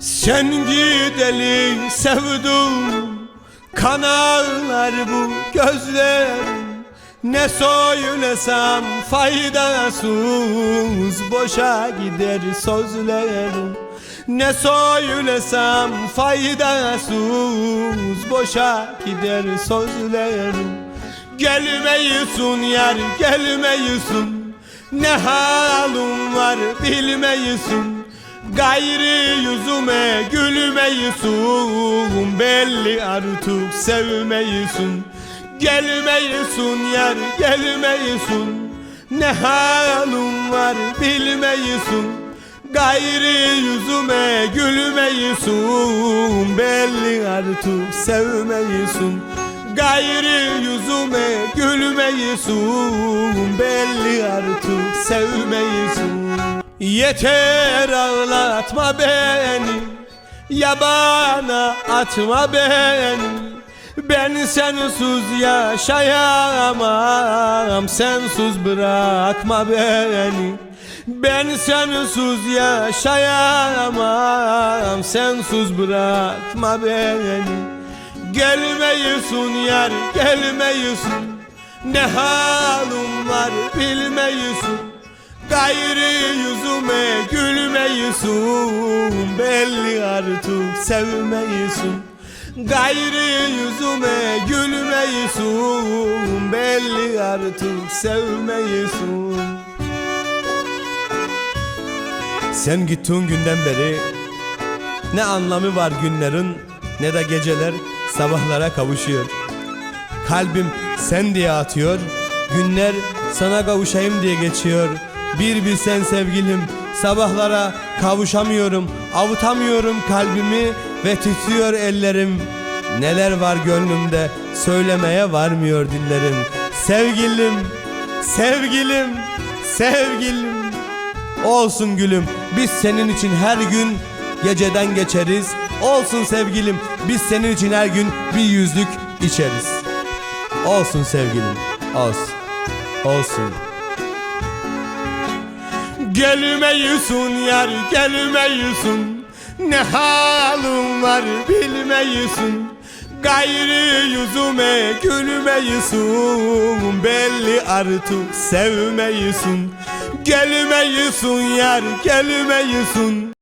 Sen gideli sevdum Kan ağlar bu gözlerim Ne söylesem faydasız Boşa gider sözlerim Ne söylesem faydasız Boşa gider sözlerim Gelmeyisun yar gelmeyisun Ne halin var bilmeyisun Gayrı yüzüme gülmeyisun Belli artık sevmeyisun Gelmeyisun yar gelmeyisun Ne halin var bilmeyisun Gayrı yüzüme gülmeyisun Belli artık sevmeyisun Gayrı yüzüme gülmeyisun Belli artık sevmeyisin Yeter ağlatma beni Yabana atma beni. Ben sensiz yaşayamam Sensiz bırakma beni. Ben sensiz yaşayamam Sensiz bırakma beni. Gelmeyisun yar gelmeyisun. Ne halin var bilmeyisun Gayrı yüzüme gülmeyisun Belli artık sevmeyisun. Gayrı yüzüme gülmeyisun Belli artık sevmeyisun. Sen gittiğin günden beri Ne anlamı var günlerin Ne de geceler sabahlara kavuşuyor. Kalbim sen diye atıyor Günler sana kavuşayım diye geçiyor Bir bilsen sevgilim Sabahlara kavuşamıyorum Avutamıyorum kalbimi Ve titriyor ellerim. Neler var gönlümde Söylemeye varmıyor dillerim. Sevgilim Sevgilim Sevgilim. Olsun gülüm biz senin için her gün geceden geçeriz. Olsun sevgilim biz senin için her gün bir yüzlük içeriz. Olsun sevgilim olsun Olsun Gelmeyisun yar gelmeyisun Ne halin var bilmeyisun Gayrı yüzüme gülmeyisun Belli artık sevmeyisun Gelmeyisun yar gelmeyisun